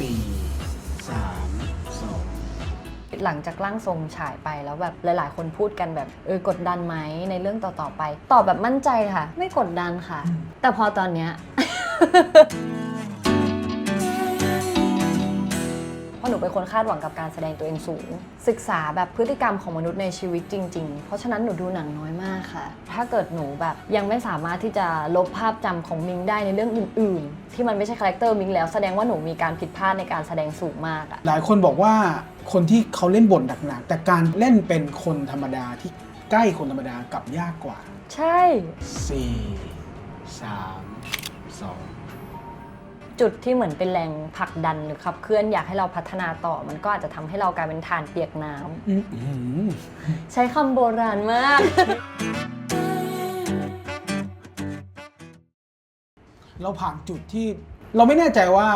สี่สามสองหลังจากร่างทรงฉายไปแล้วแบบหลาย ๆ คนพูดกันแบบเออกดดันไหมในเรื่องต่อ ๆ ไป ตอบแบบมั่นใจค่ะ ไม่กดดันค่ะ แต่พอตอนเนี้ย หนูเป็นคนคาดหวังกับการแสดงตัวเองสูง ศึกษาแบบพฤติกรรมของมนุษย์ในชีวิตจริง ๆ เพราะฉะนั้นหนูดูหนังน้อยมากค่ะ ถ้าเกิดหนูแบบยังไม่สามารถที่จะลบภาพจำของมิงได้ในเรื่องอื่น ๆ ที่มันไม่ใช่คาแรคเตอร์มิงแล้วแสดงว่าหนูมีการผิดพลาดในการแสดงสูงมากอะหลายคนบอกว่าคนที่เขาเล่นบทหนักๆแต่การเล่นเป็นคนธรรมดาที่ใกล้คนธรรมดากลับยากกว่า ใช่สี่สามสอง จุดที่เหมือนเป็นแรงผลักดันหรือขับเคลื่อนอยากให้เราพัฒนาต่อ มันก็อาจจะทำให้เรากลายเป็นฐานเปียกน้ำอื้อหือใช้คำโบราณมาก เราผ่านจุดที่เราไม่แน่ใจว่า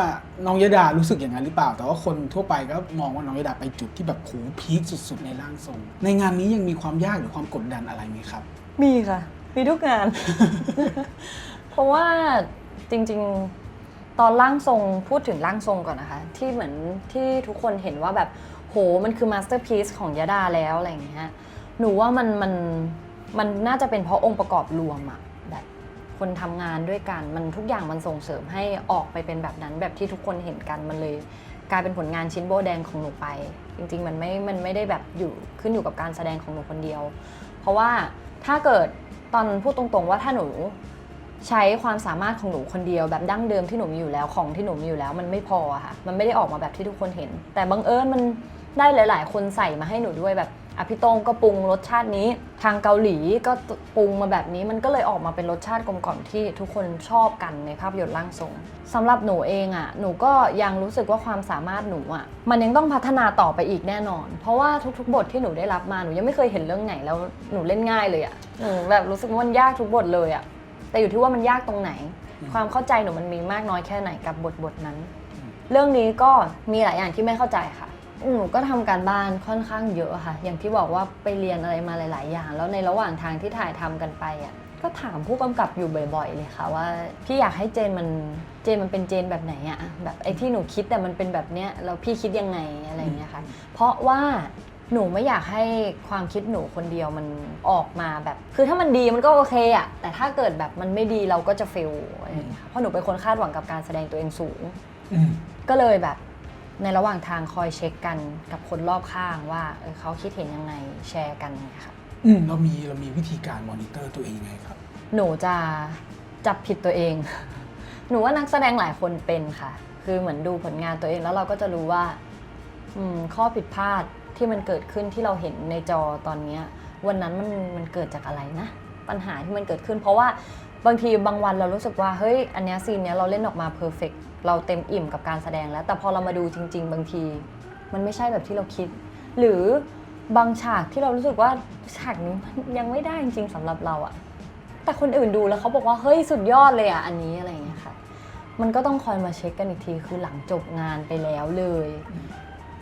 น้องยดารู้สึกอย่างนั้นหรือเปล่า แต่ว่าคนทั่วไปก็มองว่าน้องยดาไปจุดที่แบบโหพีคสุดๆในร่างทรง ในงานนี้ยังมีความยากหรือความกดดันอะไรไหมครับ มีค่ะ มีทุกงาน เพราะว่าจริงๆ ตอนร่างทรงพูดถึงร่างทรงก่อนนะคะ ที่เหมือนที่ทุกคนเห็นว่าแบบโหมันคือมาสเตอร์พีซของยดาแล้วอะไรอย่างเงี้ยหนูว่ามันมันมันน่าจะเป็นเพราะองค์ประกอบรวมอะแบบคนทำงานด้วยกันมันทุกอย่างมันส่งเสริมให้ออกไปเป็นแบบนั้นแบบที่ทุกคนเห็นกันมันเลยกลายเป็นผลงานชิ้นโบแดงของหนูไป จริง ๆ มันไม่ มันไม่ได้แบบอยู่ขึ้นอยู่กับการแสดงของหนูคนเดียว เพราะว่าถ้าเกิดตอนพูดตรงๆว่าถ้าหนู ใช้ความสามารถของหนูคนเดียวแบบดั้งเดิมที่หนูมีอยู่แล้วของที่หนูมีอยู่แล้ว มันไม่พอค่ะ มันไม่ได้ออกมาแบบที่ทุกคนเห็น แต่บังเอิญมันได้หลาย ๆ คนใส่มาให้หนูด้วยแบบอภิโตงก็ปรุงรสชาตินี้ ทางเกาหลีก็ปรุงมาแบบนี้มันก็เลยออกมาเป็นรสชาติกลมกล่อมที่ทุกคนชอบกันในภาพยนตร์ร่างทรงสำหรับหนูเองอะหนูก็ยังรู้สึกว่าความสามารถหนูอะมันยังต้องพัฒนาต่อไปอีกแน่นอน เพราะว่าทุกๆ บทที่หนูได้รับมาหนูยังไม่เคยเห็นเรื่องไหนแล้วหนูเล่นง่ายเลยอะหนูแบบรู้สึกว่ามันยากทุกบทเลยอะ แต่อยู่ที่ว่ามันยากตรงไหน ความเข้าใจหนูมันมีมากน้อยแค่ไหนกับบทบทนั้น เรื่องนี้ก็มีหลายอย่างที่ไม่เข้าใจค่ะหนูก็ทำการบ้านค่อนข้างเยอะค่ะ อย่างที่บอกว่าไปเรียนอะไรมาหลาย ๆ อย่าง แล้วในระหว่างทางที่ถ่ายทำกันไปอะก็ถามผู้กำกับอยู่บ่อย ๆ เลยค่ะว่าพี่อยากให้เจนมันเจนมันเป็นเจนแบบไหนอะแบบไอ้ที่หนูคิดแต่มันเป็นแบบเนี้ยแล้วพี่คิดยังไงอะไรอย่างเงี้ยค่ะ เพราะว่า หนูไม่อยากให้ความคิดหนูคนเดียวมันออกมาแบบ คือถ้ามันดีมันก็โอเคอะแต่ถ้าเกิดแบบมันไม่ดีเราก็จะเฟลอะไรอย่างเงี้ยค่ะเพราะหนูเป็นคนคาดหวังกับการแสดงตัวเองสูง อืมก็เลยแบบในระหว่างทางคอยเช็คกันกับคนรอบข้างว่าเออเขาคิดเห็นยังไงแชร์กันเนี่ยค่ะ อืมเรามีเรามีวิธีการมอนิเตอร์ตัวเองยังไงครับ หนูจะจับผิดตัวเอง หนูว่านักแสดงหลายคนเป็นค่ะ คือเหมือนดูผลงานตัวเองแล้วเราก็จะรู้ว่า อืมข้อผิดพลาด ที่มันเกิดขึ้นที่เราเห็นในจอตอนเนี้ยวันนั้นมันมันเกิดจากอะไรนะ ปัญหาที่มันเกิดขึ้น เพราะว่าบางทีบางวันเรารู้สึกว่าเฮ้ยอันนี้ซีนเนี้ยเราเล่นออกมาเพอร์เฟกเราเต็มอิ่มกับการแสดงแล้ว แต่พอเรามาดูจริง ๆ บางที มันไม่ใช่แบบที่เราคิด หรือบางฉากที่เรารู้สึกว่าฉากนี้มันยังไม่ได้จริง ๆสำหรับเราอะแต่คนอื่นดูแล้วเขาบอกว่าเฮ้ยสุดยอดเลยอะอันนี้อะไรอย่างเงี้ยค่ะ มันก็ต้องคอยมาเช็คกันอีกทีคือหลังจบงานไปแล้วเลย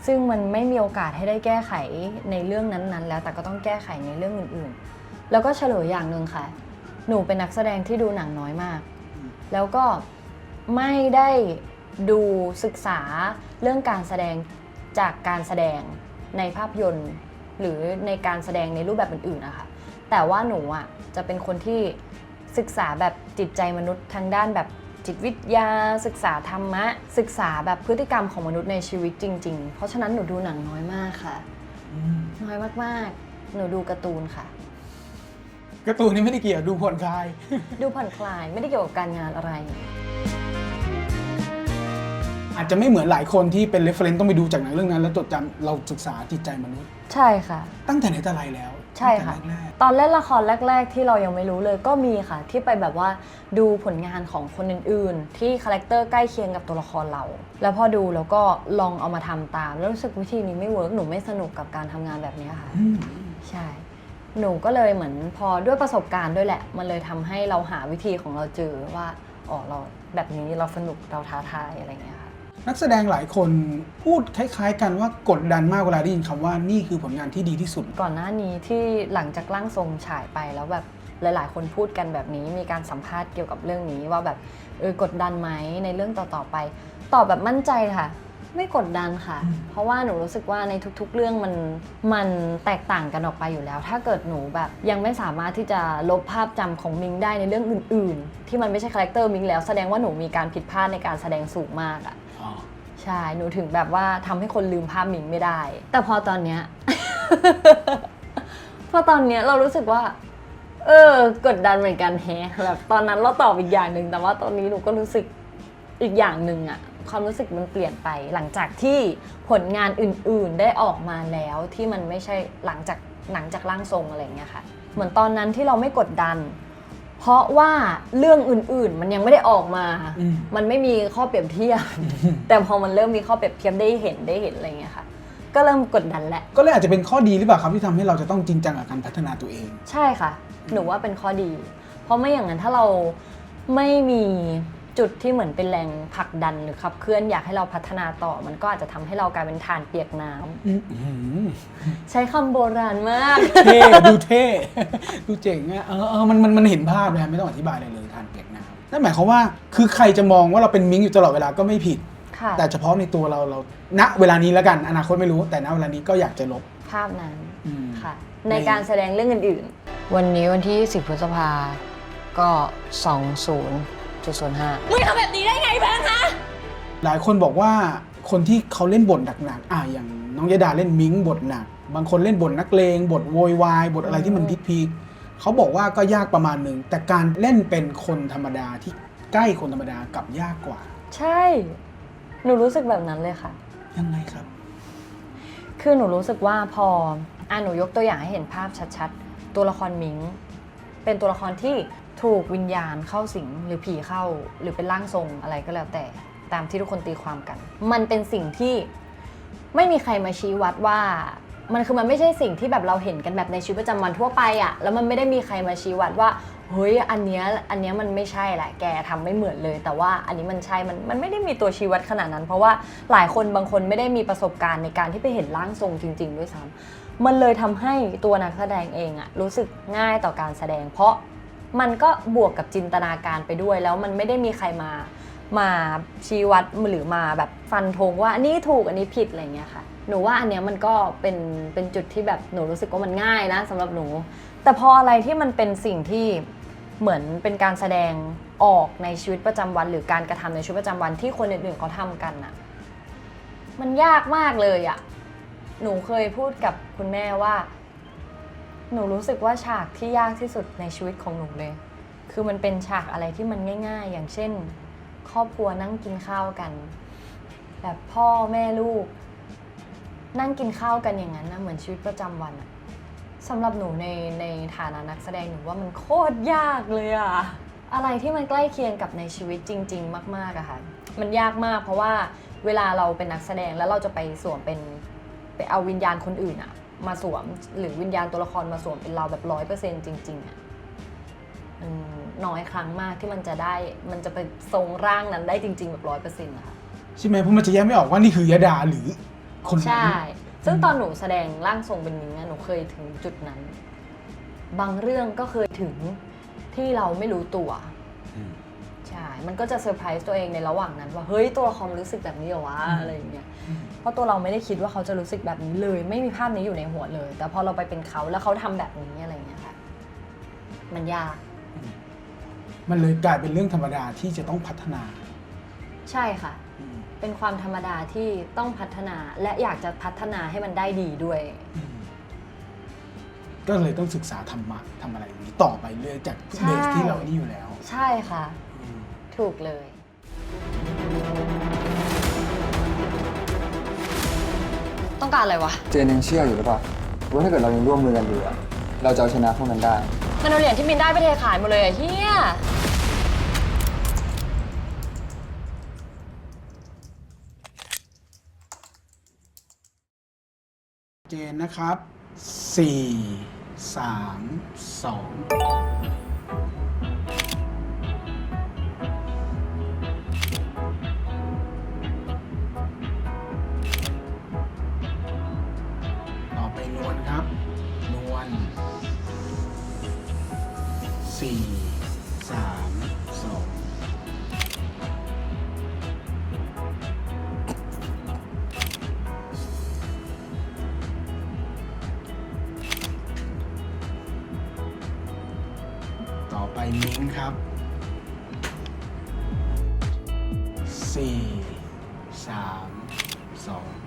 ซึ่งมันไม่มีโอกาสให้ได้แก้ไขในเรื่องนั้นๆ แล้วแต่ก็ต้องแก้ไขในเรื่องอื่นๆ แล้วก็เฉลยอย่างหนึ่งค่ะ หนูเป็นนักแสดงที่ดูหนังน้อยมาก แล้วก็ไม่ได้ดูศึกษาเรื่องการแสดงจากการแสดงในภาพยนตร์ หรือในการแสดงในรูปแบบอื่นๆนะคะแต่ว่าหนูอะจะเป็นคนที่ศึกษาแบบจิตใจมนุษย์ทางด้านแบบ จิตวิทยา ศึกษาธรรมะ ศึกษาแบบพฤติกรรมของมนุษย์ในชีวิตจริง ๆ เพราะฉะนั้นหนูดูหนังน้อยมากค่ะ อืมน้อยมากๆ หนูดูการ์ตูนค่ะ การ์ตูนนี่ไม่ได้เกี่ยวดูผ่อนคลาย ดูผ่อนคลายไม่ได้เกี่ยวกับการงานอะไร อาจจะไม่เหมือนหลายคนที่เป็น reference ต้องไปดูจากหนังเรื่องนั้น แล้วจดจำเราศึกษาจิตใจมนุษย์ ใช่ค่ะ ตั้งแต่ไหนแต่ไรแล้ว ใช่ค่ะ ตั้งแต่แรกตอนเล่นละครแรก ๆ ที่เรายังไม่รู้เลยก็มีค่ะ ที่ไปแบบว่าดูผลงานของคนอื่น ๆ ที่คาแรคเตอร์ใกล้เคียงกับตัวละครเรา แล้วพอดูแล้วก็ลองเอามาทำตาม แล้วรู้สึกวิธีนี้ไม่เวิร์กหนูไม่สนุกกับการทำงานแบบนี้ค่ะ ๆอืมใช่ หนูก็เลยเหมือนพอด้วยประสบการณ์ด้วยแหละ มันเลยทำให้เราหาวิธีของเราเจอว่า อ๋อ เราแบบนี้เราสนุกเราท้าทายอะไรอย่างเงี้ยค่ะ นักแสดงหลายคนพูดคล้าย ๆ กันว่ากดดันมากเวลาได้ยินคำว่านี่คือผลงานที่ดีที่สุด ก่อนหน้านี้ที่หลังจากร่างทรงฉายไปแล้วแบบหลาย ๆ คนพูดกันแบบนี้มีการสัมภาษณ์เกี่ยวกับเรื่องนี้ว่าแบบเออกดดันไหมในเรื่องต่อ ๆ ไป ตอบแบบมั่นใจค่ะ ไม่กดดันค่ะ เพราะว่าหนูรู้สึกว่าในทุก ๆ เรื่องมันมันแตกต่างกันออกไปอยู่แล้ว ถ้าเกิดหนูแบบยังไม่สามารถที่จะลบภาพจำของมิงได้ในเรื่องอื่น ๆ ที่มันไม่ใช่คาแรคเตอร์มิงแล้วแสดงว่าหนูมีการผิดพลาดในการแสดงสูงมากอะ ใช่ หนูถึงแบบว่าทำให้คนลืมภาพมิงไม่ได้ แต่พอตอนเนี้ย พอตอนเนี้ยเรารู้สึกว่า เออ กดดันเหมือนกันแฮะแบบตอนนั้นเราตอบอีกอย่างหนึ่งแต่ว่าตอนนี้หนูก็รู้สึกอีกอย่างหนึ่งอะความรู้สึกมันเปลี่ยนไป หลังจากที่ผลงานอื่นๆได้ออกมาแล้วที่มันไม่ใช่หลังจากหนังจากร่างทรงอะไรอย่างเงี้ยค่ะ เหมือนตอนนั้นที่เราไม่กดดัน เพราะว่าเรื่องอื่นๆ มันยังไม่ได้ออกมา อืม มันไม่มีข้อเปรียบเทียบ แต่พอมันเริ่มมีข้อเปรียบเทียบได้เห็นได้เห็นอะไรอย่างเงี้ยค่ะ ก็เริ่มกดดันแหละ ก็เลยอาจจะเป็นข้อดีหรือเปล่าครับที่ทำให้เราจะต้องจริงจังกับการพัฒนาตัวเอง ใช่ค่ะ หนูว่าเป็นข้อดี เพราะไม่อย่างนั้นถ้าเราไม่มี จุดที่เหมือนเป็นแรงผลักดันหรือขับเคลื่อนอยากให้เราพัฒนาต่อ มันก็อาจจะทำให้เรากลายเป็นฐานเปียกน้ำอืมอืมใช้คำโบราณมากเท่ดูเท่ดูเจ๋งอะเออเออมันมันมันเห็นภาพเลยไม่ต้องอธิบายอะไรเลยทานเปียกน้ำนั่นหมายความว่าคือใครจะมองว่าเราเป็นมิงอยู่ตลอดเวลาก็ไม่ผิดค่ะแต่เฉพาะในตัวเราเราณเวลานี้แล้วกันอนาคตไม่รู้ แต่ณเวลานี้ก็อยากจะลบภาพนั้นอืมค่ะในการแสดงเรื่องอื่นๆ วันนี้วันที่ 10 พฤษภาก็ 20.05มึงทำแบบนี้ได้ไงแบงค์คะหลายคนบอกว่าคนที่เขาเล่นบทหนักๆอะอย่างน้องยดาเล่นมิงบทหนัก บางคนเล่นบทนักเลงบทโวยวายบทอะไรที่มันพีคๆเขาบอกว่าก็ยากประมาณหนึ่งแต่การเล่นเป็นคนธรรมดาที่ใกล้คนธรรมดากลับยากกว่า ใช่ หนูรู้สึกแบบนั้นเลยค่ะ ยังไงครับ คือหนูรู้สึกว่าพออะหนูยกตัวอย่างให้เห็นภาพชัดๆ ตัวละครมิง เป็นตัวละครที่ ถูกวิญญาณเข้าสิงหรือผีเข้าหรือเป็นร่างทรงอะไรก็แล้วแต่ตามที่ทุกคนตีความกัน มันเป็นสิ่งที่ไม่มีใครมาชี้วัดว่า มันคือมันไม่ใช่สิ่งที่แบบเราเห็นกันแบบในชีวิตประจำวันทั่วไปอะแล้วมันไม่ได้มีใครมาชี้วัดว่าเฮ้ยอันเนี้ยอันเนี้ยมันไม่ใช่แหละแกทำไม่เหมือนเลย แต่ว่าอันนี้มันใช่มันมันไม่ได้มีตัวชี้วัดขนาดนั้น เพราะว่าหลายคนบางคนไม่ได้มีประสบการณ์ในการที่ไปเห็นร่างทรงจริง ๆ ด้วยซ้ำมันเลยทำให้ตัวนักแสดงเองอะรู้สึกง่ายต่อการแสดง เพราะ มันก็บวกกับจินตนาการไปด้วย แล้วมันไม่ได้มีใครมามาชี้วัดหรือมาแบบฟันธงว่าอันนี้ถูกอันนี้ผิดอะไรเงี้ยค่ะหนูว่าอันเนี้ยมันก็เป็นเป็นจุดที่แบบหนูรู้สึกว่ามันง่ายนะสำหรับหนู แต่พออะไรที่มันเป็นสิ่งที่เหมือนเป็นการแสดงออกในชีวิตประจำวัน หรือการกระทำในชีวิตประจำวันที่คนอื่นๆเขาทำกันอะมันยากมากเลยอะหนูเคยพูดกับคุณแม่ว่า หนูรู้สึกว่าฉากที่ยากที่สุดในชีวิตของหนูเลย คือมันเป็นฉากอะไรที่มันง่าย ๆ อย่างเช่น ครอบครัวนั่งกินข้าวกัน แบบพ่อแม่ลูก นั่งกินข้าวกันอย่างนั้นนะเหมือนชีวิตประจำวันอะสำหรับหนูในในฐานะนักแสดงหนูว่ามันโคตรยากเลยอะอะไรที่มันใกล้เคียงกับในชีวิตจริง ๆ มากๆอะค่ะ มันยากมากเพราะว่าเวลาเราเป็นนักแสดงแล้วเราจะไปสวมเป็นไปเอาวิญญาณคนอื่นอะ มาสวม หรือวิญญาณตัวละครมาสวมเป็นเราแบบร้อยเปอร์เซ็นต์จริงๆอะอืมน้อยครั้งมากที่มันจะได้มันจะไปทรงร่างนั้นได้จริง ๆ แบบร้อยเปอร์เซ็นต์นะคะใช่ไหมเพราะมันจะแยกไม่ออกว่านี่คือยดาหรือคนนั้นใช่ ซึ่งตอนหนูแสดงร่างทรงเป็นนิ้งอะหนูเคยถึงจุดนั้น บางเรื่องก็เคยถึงที่เราไม่รู้ตัวอืม ใช่ มันก็จะเซอร์ไพรส์ตัวเองในระหว่างนั้น ว่าเฮ้ยตัวละครรู้สึกแบบนี้เหรอวะอะไรอย่างเงี้ย เพราะตัวเราไม่ได้คิดว่าเขาจะรู้สึกแบบนี้เลย ไม่มีภาพนี้อยู่ในหัวเลย แต่พอเราไปเป็นเขาแล้วเขาทำแบบนี้อะไรอย่างเงี้ยค่ะ มันยาก มันเลยกลายเป็นเรื่องธรรมดาที่จะต้องพัฒนา ใช่ค่ะอืมเป็นความธรรมดาที่ต้องพัฒนาและอยากจะพัฒนาให้มันได้ดีด้วยอืมก็เลยต้องศึกษาธรรมะทำอะไรอย่างนี้ต่อไปเรื่อยจากใช่เบสที่เรานี่อยู่แล้ว ใช่ค่ะอืม ถูกเลย ต้องการอะไรวะ เจนยังเชื่ออยู่หรือเปล่าว่าถ้าเกิดเรายังร่วมมือกันอยู่อะเราจะเอาชนะพวกนั้นได้ มันเอาเหรียญที่มินได้ไปเทขายหมดเลยอะเฮียเจนนะครับ 4 3 2 วันสี่สามสองต่อไปมิ้งครับสี่สามสอง